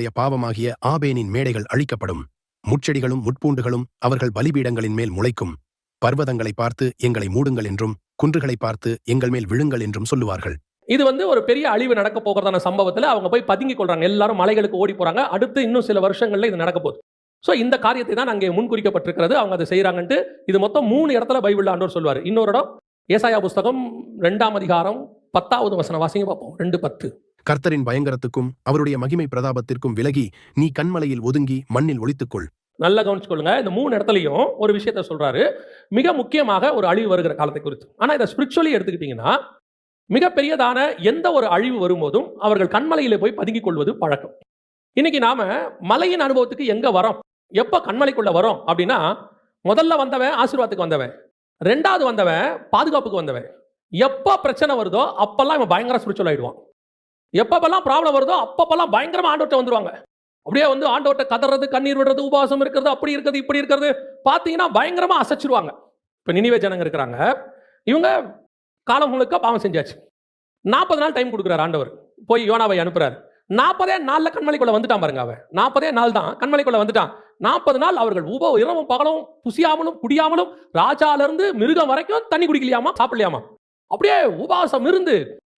உடைய பாவமாகிய ஆபேனின் மேடைகள் அழிக்கப்படும். முட்செடிகளும் முட்பூண்டுகளும் அவர்கள் பலிபீடங்களின் மேல் முளைக்கும். பர்வதங்களை பார்த்து எங்களை மூடுங்கள் என்றும் குன்றுகளை பார்த்து எங்கள் மேல் விழுங்கள் என்றும் சொல்லுவார்கள். இது வந்து ஒரு பெரிய அழிவு நடக்க போகிறதான சம்பவத்தில் அவங்க போய் பதுங்கிக் கொள்றாங்க. எல்லாரும் மலைகளுக்கு ஓடி போறாங்க. அடுத்து இன்னும் சில வருஷங்கள்ல இது நடக்க போகுது. ஸோ இந்த காரியத்தை தான் அங்கே முன்குறிக்கப்பட்டிருக்கிறது. அவங்க அதை செய்கிறாங்கன்ட்டு இது மொத்தம் மூணு இடத்துல பைபிள் ஆண்டோர் சொல்வார் இன்னொரு இடம் ஏசாயா புஸ்தகம் ரெண்டாம் அதிகாரம் பத்தாவது வசனம் வாசிங்க பார்ப்போம். ரெண்டு பத்து. கர்த்தரின் பயங்கரத்துக்கும் அவருடைய மகிமை பிரதாபத்திற்கும் விலகி நீ கண்மலையில் ஒதுங்கி மண்ணில் ஒளித்துக்கொள். நல்லா கவனிச்சுக்கொள்ளுங்க. இந்த மூணு இடத்துலையும் ஒரு விஷயத்த சொல்றாரு. மிக முக்கியமாக ஒரு அழிவு வருகிற காலத்தை குறித்து. ஆனால் இதை ஸ்பிரிச்சுவலி எடுத்துக்கிட்டீங்கன்னா மிகப்பெரியதான எந்த ஒரு அழிவு வரும்போதும் அவர்கள் கண்மலையில் போய் பதுங்கிக் கொள்வது பழக்கம். இன்னைக்கு நாம மலையின் அனுபவத்துக்கு எங்க வரோம்? எப்போ கண்மலைக்குள்ள வரோம் அப்படின்னா முதல்ல வந்தவன் ஆசீர்வாதத்துக்கு வந்தவன். ரெண்டாவது வந்தவன் பாதுகாப்புக்கு வந்தவன். எப்போ பிரச்சனை வருதோ அப்பெல்லாம் இவன் பயங்கர ஸ்பிரிச்சுவல் ஆயிடுவான். எப்பப்பெல்லாம் ப்ராப்ளம் வருதோ அப்பப்பெல்லாம் பயங்கரமாக ஆண்டவர்கிட்ட வந்துருவாங்க. அப்படியே வந்து ஆண்டவர்கிட்ட கதறது கண்ணீர் விடுறது உபவாசம் இருக்கிறது அப்படி இருக்கிறது இப்படி இருக்கிறது பார்த்தீங்கன்னா பயங்கரமாக அசைச்சிருவாங்க. இப்போ நினைவே ஜனங்க இருக்கிறாங்க. இவங்க காலம் முழுக்க பாவம் செஞ்சாச்சு. நாற்பது நாள் டைம் கொடுக்குறாரு ஆண்டவர். போய் யோனாவை அனுப்புறாரு. நாற்பதே நாளில் கண்மலைக்குள்ளே வந்துட்டான் பாருங்க அவன். நாற்பதே நாள் தான் கண்மலைக்குள்ளே வந்துட்டான். நாற்பது நாள் அவர்கள் உப இரவும் பகலும் புசியாமலும் குடியாமலும் ராஜாலேருந்து மிருகம் வரைக்கும் தண்ணி குடிக்கலையாமா சாப்பிடலையாமா? அப்படியே உபவாசம் இருந்து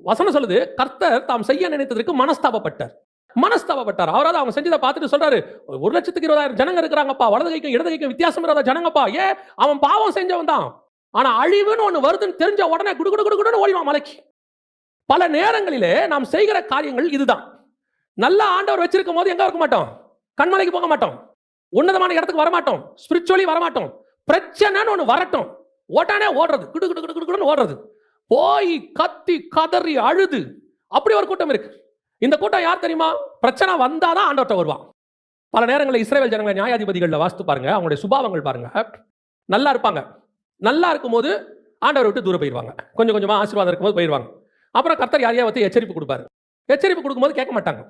வசனம் சொல்லுது கர்த்தர் தாம் செய்ய நினைத்ததற்கு மனஸ்தாபப்பட்டார். மனஸ்தாபப்பட்டார். அவராவது அவங்க செஞ்சதை பார்த்துட்டு சொல்றாரு ஒரு லட்சத்துக்கு இருபதாயிரம் ஜனங்க இருக்கிறாங்கப்பா வலது கைக்கும் இடது கைக்கும் வித்தியாசம் இல்லாத ஜனங்கப்பா ஏன் அவன் பாவம் செஞ்சவன் தான். ஆனா அழிவுன்னு ஒன்று வருதுன்னு தெரிஞ்ச உடனே குடு குடு குடு குடுன்னு ஓடிவான் மலைக்கு. பல நேரங்களிலே நாம் செய்கிற காரியங்கள் இதுதான். நல்ல ஆண்டவர் வச்சிருக்கும் போது எங்க இருக்க மாட்டோம்? கண்மலைக்கு போக மாட்டோம். உன்னதமான இடத்துக்கு வரமாட்டோம். ஸ்பிரிச்சுவலி வரமாட்டோம். பிரச்சனைன்னு ஒன்று வரட்டும். ஓட்டானே ஓடுறது. குடு குடு குடு குடுன்னு ஓடுறது. போய் கத்தி கதறி அழுது. அப்படி ஒரு கூட்டம் இருக்கு. இந்த கூட்டம் யார் தெரியுமா? பிரச்சனை வந்தாதான் ஆண்டவர்கிட்ட வருவான். பல நேரங்களில் இஸ்ரேல் ஜனங்களை நியாயாதிபதிகளில் வாஸ்து பாருங்க. அவங்களுடைய சுபாவங்கள் பாருங்க. நல்லா இருப்பாங்க. நல்லா இருக்கும்போது ஆண்டவர் விட்டு தூரம் போயிடுவாங்க கொஞ்சம் கொஞ்சமாக ஆசீர்வாதம் இருக்கும்போது போயிடுவாங்க அப்புறம் கர்த்தர் யாரையா வந்து எச்சரிப்பு கொடுப்பாரு. எச்சரிப்பு கொடுக்கும்போது கேட்க மாட்டாங்க.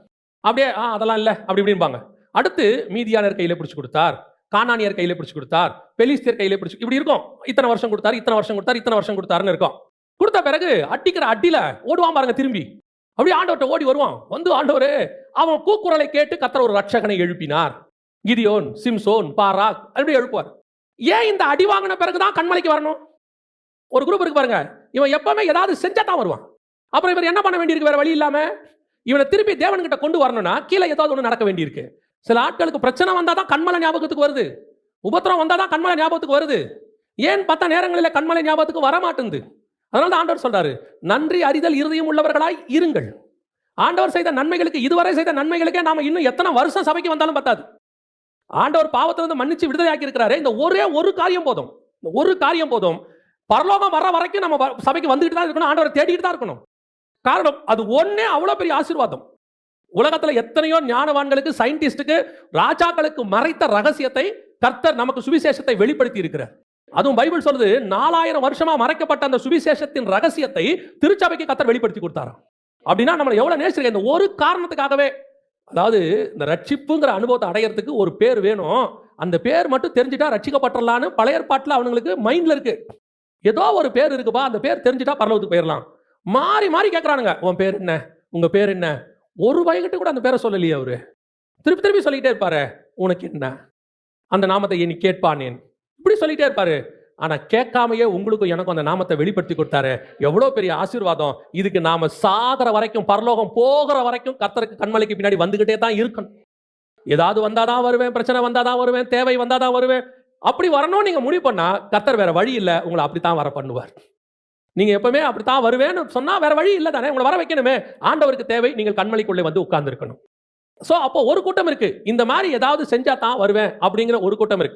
அப்படியே ஆ அதெல்லாம் இல்லை. அப்படி இப்படிம்பாங்க அடுத்து மீதியானர் கையில் பிடிச்சி கொடுத்தார். காணானியர் கையில் பிடிச்சி கொடுத்தார். பெலிஸ்தியர் கையில் பிடிச்சி இப்படி இருக்கும். இத்தனை வருஷம் கொடுத்தாரு இத்தனை வருஷம் கொடுத்தாரு இத்தனை வருஷம் கொடுத்தாருன்னு இருக்கும். கொடுத்த பிறகு அட்டிக்கிற அடியில ஓடுவான் பாருங்க திரும்பி. அப்படியே ஆண்டவர்கிட்ட ஓடி வருவான். வந்து ஆண்டவரே அவன் கூக்குரலை கேட்டு கத்தர் ஒரு ரட்சகனை எழுப்பினார். கிதியோன் சிம்சோன் பாராக் அப்படி எழுப்புவார். ஏன் இந்த அடி வாங்கின பிறகுதான் கண்மலைக்கு வரணும்? ஒரு குரூப் இருக்கு பாருங்க. இவன் எப்பவுமே ஏதாவது செஞ்சா தான் வருவான். அப்புறம் இவர் என்ன பண்ண வேண்டியிருக்கு? வேற வழி இல்லாம இவனை திருப்பி தேவன்கிட்ட கொண்டு வரணும்னா கீழே ஏதாவது ஒன்று நடக்க வேண்டியிருக்கு. சில ஆட்களுக்கு பிரச்சனை வந்தால் தான் கண்மலை ஞாபகத்துக்கு வருது. உபத்திரம் வந்தால் தான் கண்மலை ஞாபகத்துக்கு வருது. ஏன் பத்த நேரங்களில் கண்மலை ஞாபகத்துக்கு வர மாட்டேங்குது அதனால தான் ஆண்டவர் சொல்றாரு நன்றி அறிதல் இருதயம் உள்ளவர்களாய் இருங்கள். ஆண்டவர் செய்த நன்மைகளுக்கு இதுவரை செய்த நன்மைகளுக்கே நாம இன்னும் எத்தனை வருஷம் சபைக்கு வந்தாலும் பத்தாது. ஆண்டவர் பாவத்திலிருந்து மன்னிச்சு விடுதலையாக்கி இருக்கிறாரு இந்த ஒரே ஒரு காரியம் போதும். இந்த ஒரு காரியம் போதும். பரலோகம் வர வரைக்கும் நம்ம சபைக்கு வந்துகிட்டு தான் இருக்கணும் ஆண்டவரை தேடிக்கிட்டு தான் இருக்கணும். காரணம் அது ஒன்னே அவ்வளோ பெரிய ஆசீர்வாதம். உலகத்தில் எத்தனையோ ஞானவான்களுக்கு சயின்டிஸ்டுக்கு ராஜாக்களுக்கு மறைத்த ரகசியத்தை கர்த்தர் நமக்கு சுவிசேஷத்தை வெளிப்படுத்தி இருக்கிறார். அதுவும் பைபிள் சொல்லுது நாலாயிரம் வருஷமா மறைக்கப்பட்ட அந்த சுவிசேஷத்தின் ரகசியத்தை திருச்சபைக்கு கத்தர் வெளிப்படுத்தி கொடுத்தாராம். அப்படின்னா நம்மளை எவ்வளவு நேசிச்சிருக்க இந்த ஒரு காரணத்துக்காகவே. அதாவது இந்த ரட்சிப்புங்கிற அனுபவத்தை அடையறதுக்கு ஒரு பேர் வேணும். அந்த பேர் மட்டும் தெரிஞ்சுட்டா ரட்சிக்கப்பட்டுறலான்னு பழைய ஏற்பாட்டில் அவனுங்களுக்கு மைண்ட்ல இருக்கு. ஏதோ ஒரு பேர் இருக்குப்பா அந்த பேர் தெரிஞ்சுட்டா பரலோகத்துக்கு போயிடலாம் மாறி மாறி கேட்குறானுங்க உன் பேர் என்ன? உங்க பேர் என்ன? ஒரு வயகிட்ட கூட அந்த பேரை சொல்லலையே அவரு. திருப்பி திருப்பி சொல்லிக்கிட்டே இருப்பாரு உனக்கு என்ன? அந்த நாமத்தை இனி கேட்பானேன். இப்படி சொல்லிட்டே இருப்பாரு. ஆனால் கேட்காமையே உங்களுக்கும் எனக்கும் அந்த நாமத்தை வெளிப்படுத்தி கொடுத்தாரு. எவ்வளோ பெரிய ஆசீர்வாதம். இதுக்கு நாம சாகிற வரைக்கும் பரலோகம் போகிற வரைக்கும் கர்த்தருக்கு கண்மலைக்கு பின்னாடி வந்துகிட்டே தான் இருக்கணும். ஏதாவது வந்தாதான் வருவேன் பிரச்சனை வந்தால் தான் வருவேன் தேவை வந்தால் தான் வருவேன். அப்படி வரணும்னு நீங்கள் முடிவு பண்ணால் கர்த்தர் வேற வழி இல்லை உங்களை அப்படித்தான் வர பண்ணுவார். நீங்கள் எப்பவுமே அப்படித்தான் வருவேன்னு சொன்னால் வேற வழி இல்லை தானே உங்களை வர வைக்கணுமே. ஆண்டவருக்கு தேவை நீங்கள் கண்மலைக்குள்ளே வந்து உட்கார்ந்துருக்கணும். ஸோ அப்போ ஒரு கூட்டம் இருக்கு. இந்த மாதிரி ஏதாவது செஞ்சா தான் வருவேன் அப்படிங்கிற ஒரு கூட்டம் இருக்கு.